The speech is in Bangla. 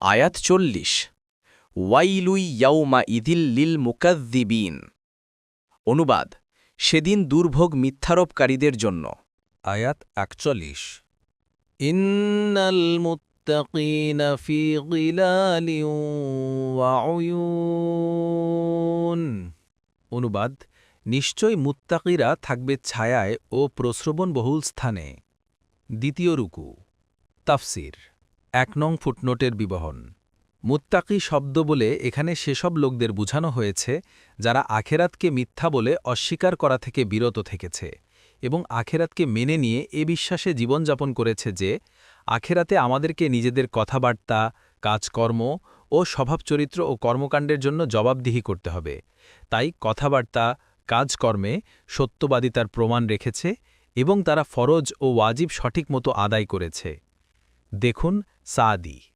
আয়াত চল্লিশ। ওয়াইলুই ইয়াউমা ইদিল লিল মুকাদ্দিবিন অনুবাদ, সেদিন দুর্ভোগ মিথ্যারোপকারীদের জন্য। আয়াত একচল্লিশ। ইন্নাল মুত্তাকিন ফি গিলালিন অনুবাদ, নিশ্চয় মুত্তাকিরা থাকবে ছায়ায় ও প্রশ্রবণ বহুল স্থানে। দ্বিতীয় রুকু, তাফসির। এক নং ফুটনোটের বিবহন। মুত্তাকি শব্দ বলে এখানে সেসব লোকদের বুঝানো হয়েছে, যারা আখেরাতকে মিথ্যা বলে অস্বীকার করা থেকে বিরত থেকেছে এবং আখেরাতকে মেনে নিয়ে এ বিশ্বাসে জীবনযাপন করেছে যে, আখেরাতে আমাদেরকে নিজেদের কথাবার্তা, কাজকর্ম ও স্বভাবচরিত্র ও কর্মকাণ্ডের জন্য জবাবদিহি করতে হবে। তাই কথাবার্তা, কাজকর্মে সত্যবাদিতার প্রমাণ রেখেছে এবং তারা ফরজ ও ওয়াজিব সঠিক মতো আদায় করেছে। দেখুন 萨迪。